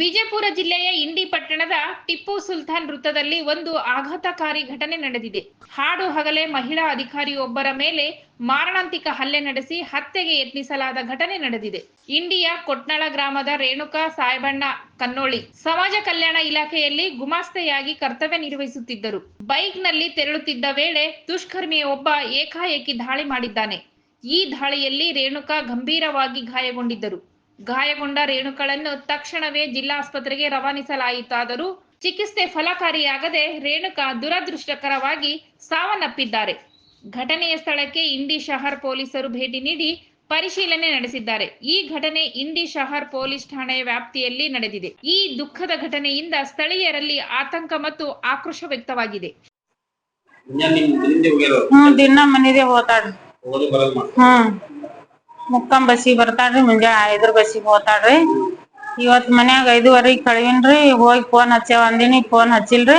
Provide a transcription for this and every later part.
ವಿಜಯಪುರ ಜಿಲ್ಲೆಯ ಇಂಡಿ ಪಟ್ಟಣದ ಟಿಪ್ಪು ಸುಲ್ತಾನ್ ವೃತ್ತದಲ್ಲಿ ಒಂದು ಆಘಾತಕಾರಿ ಘಟನೆ ನಡೆದಿದೆ. ಹಾಡು ಹಗಲೇ ಮಹಿಳಾ ಅಧಿಕಾರಿಯೊಬ್ಬರ ಮೇಲೆ ಮಾರಣಾಂತಿಕ ಹಲ್ಲೆ ನಡೆಸಿ ಹತ್ಯೆಗೆ ಯತ್ನಿಸಲಾದ ಘಟನೆ ನಡೆದಿದೆ. ಇಂಡಿಯ ಕೊಟ್ನಳ ಗ್ರಾಮದ ರೇಣುಕಾ ಸಾಯಬಣ್ಣ ಕನ್ನೋಳಿ ಸಮಾಜ ಕಲ್ಯಾಣ ಇಲಾಖೆಯಲ್ಲಿ ಗುಮಾಸ್ತೆಯಾಗಿ ಕರ್ತವ್ಯ ನಿರ್ವಹಿಸುತ್ತಿದ್ದರು. ಬೈಕ್ನಲ್ಲಿ ತೆರಳುತ್ತಿದ್ದ ವೇಳೆ ದುಷ್ಕರ್ಮಿಯೊಬ್ಬ ಏಕಾಏಕಿ ದಾಳಿ ಮಾಡಿದ್ದಾನೆ. ಈ ದಾಳಿಯಲ್ಲಿ ರೇಣುಕಾ ಗಂಭೀರವಾಗಿ ಗಾಯಗೊಂಡಿದ್ದರು. ಗಾಯಗೊಂಡ ರೇಣುಕಳನ್ನು ತಕ್ಷಣವೇ ಜಿಲ್ಲಾಸ್ಪತ್ರೆಗೆ ರವಾನಿಸಲಾಯಿತಾದರೂ ಚಿಕಿತ್ಸೆ ಫಲಕಾರಿಯಾಗದೆ ರೇಣುಕಾ ದುರದೃಷ್ಟಕರವಾಗಿ ಸಾವನ್ನಪ್ಪಿದ್ದಾರೆ. ಘಟನೆಯ ಸ್ಥಳಕ್ಕೆ ಇಂಡಿ ಶಹರ್ ಪೊಲೀಸರು ಭೇಟಿ ನೀಡಿ ಪರಿಶೀಲನೆ ನಡೆಸಿದ್ದಾರೆ. ಈ ಘಟನೆ ಇಂಡಿ ಶಹರ್ ಪೊಲೀಸ್ ಠಾಣೆಯ ವ್ಯಾಪ್ತಿಯಲ್ಲಿ ನಡೆದಿದೆ. ಈ ದುಃಖದ ಘಟನೆಯಿಂದ ಸ್ಥಳೀಯರಲ್ಲಿ ಆತಂಕ ಮತ್ತು ಆಕ್ರೋಶ ವ್ಯಕ್ತವಾಗಿದೆ. ದಿನ ಮನೆಗೆ ಹ್ಮ್. ಮುಕ್ಕಂ ಬಸ್ಸಿಗೆ ಬರ್ತಾಳ್ರಿ, ಮುಂಜಾನೆ ಐದರ ಬಸ್ಸಿಗೆ ಹೋತಾಳ್ರಿ ಇವತ್ ಮನ್ಯಾಗ ಐದುವರೆಗೆ ಕಳವಿನ್ರಿ, ಹೋಗಿ ಫೋನ್ ಹಚ್ಚೇವ ಅಂದಿನಿ, ಫೋನ್ ಹಚ್ಚಿಲ್ರಿ.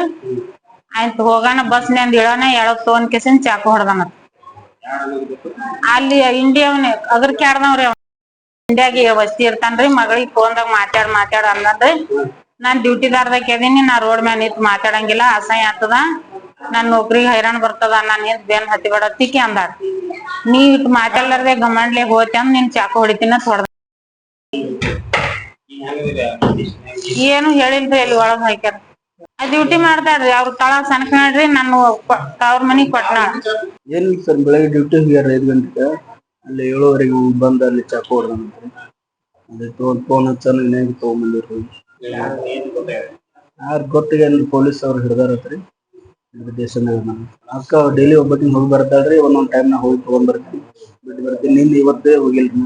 ಆಯ್ತು, ಹೋಗಾನ ಬಸ್ನ್ಯಾಂದ ಇಳಾನ ಎಳಗ್ ತಗೊಂಡ್ ಕೇಸಿನ ಚಾಕು ಹೊಡ್ದಾನ. ಅಲ್ಲಿ ಇಂಡಿಯಾವನ್ ಅದ್ರ ಕ್ಯಾಡ್ದವ್ರಿ ಅವ ಇಂಡಿಯಾಗೆ ವಸ್ತಿ ಇರ್ತಾನ್ರಿ, ಮಗಳಿಗೆ ಫೋನ್ದಾಗ ಮಾತಾಡ್, ಮಾತಾಡ ಅಂದನ್ರಿ. ನಾನ್ ಡ್ಯೂಟಿದಾರ್ದಾಗ ಕೇದೀನಿ ನಾ ರೋಡ್ ಮ್ಯಾಲ ನಿಂತ್ ಮಾತಾಡಂಗಿಲ್ಲ, ಅಸಹ್ಯ ಆಗ್ತದ. ನನ್ ನೌಕರಿಗೆ ಹೈರಾಣ ಬರ್ತದ, ನಾನ್ ನಿಂತ್ ಬೇನ್ ಹತ್ತಿ ಬೇಡ ತಿಕ್ಕಿ ಅಂದಾಳ ನೀ ಇಟ್ ಮಾತಾಡ್ಲಾರ್ದೆ ಗಮಂಡ್ಲೆ ಹೋತಿ ಅಂದ್ ನಿನ್ ಚಾಕು ಹೊಡಿತೀನ condition ಏನು ಹೇಳಿಲ್ರಿ ಅಲ್ಲಿ ಒಳಗ್ ಹಾಕ್ಯಾರ. ಡ್ಯೂಟಿ ಮಾಡ್ತಾಳ್ರಿ ಅವ್ರ ತಳ ಸಣ್ಣ ನಾನು ಅವ್ರ ಮನಿಗ್ ಕೊಟ್ಟ ಏನ್ ಸರ್ ಬೆಳಗ್ಗೆ ಡ್ಯೂಟಿ ಹೋಗ್ಯಾರ ಐದ್ ಗಂಟೆಗೆ? ಅಲ್ಲಿ ಏಳುವರೆಗೆ ಬಂದು ಅಲ್ಲಿ ಚಾಕು ಹೊಡ್ದಂತ್ರಿ ತಗೊಂಡ್ ಫೋನ್ ಹಚ್ಚಾನ ಇನ್ನೇನು ತಗೊಂಬಂದಿರ್ರಿ ಯಾರು ಗೊತ್ತಿಗೆ ಅಲ್ಲಿ ಪೊಲೀಸ್ ಅವ್ರು ಹಿಡ್ದಾರತ್ರಿ ನಾನು ಅಕ್ಕ ಡೈಲಿ ಒಬ್ಬಟ್ಟಿನ ಹೋಗಿ ಬರ್ತಾಳ್ರಿ ಒಂದೊಂದ್ ಟೈಮ್ ನಾ ಹೋಗಿ ತಗೊಂಡ್ ಬರ್ತೀನಿ. ಬಿಟ್ಟು ಬರ್ತೀನಿ ನಿನ್ ಇವತ್ತೇ ಹೋಗಿಲ್ರಿ.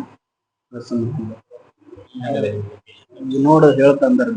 ನಾ ನೋಡ ಹೇಳ್ತಂದಾರ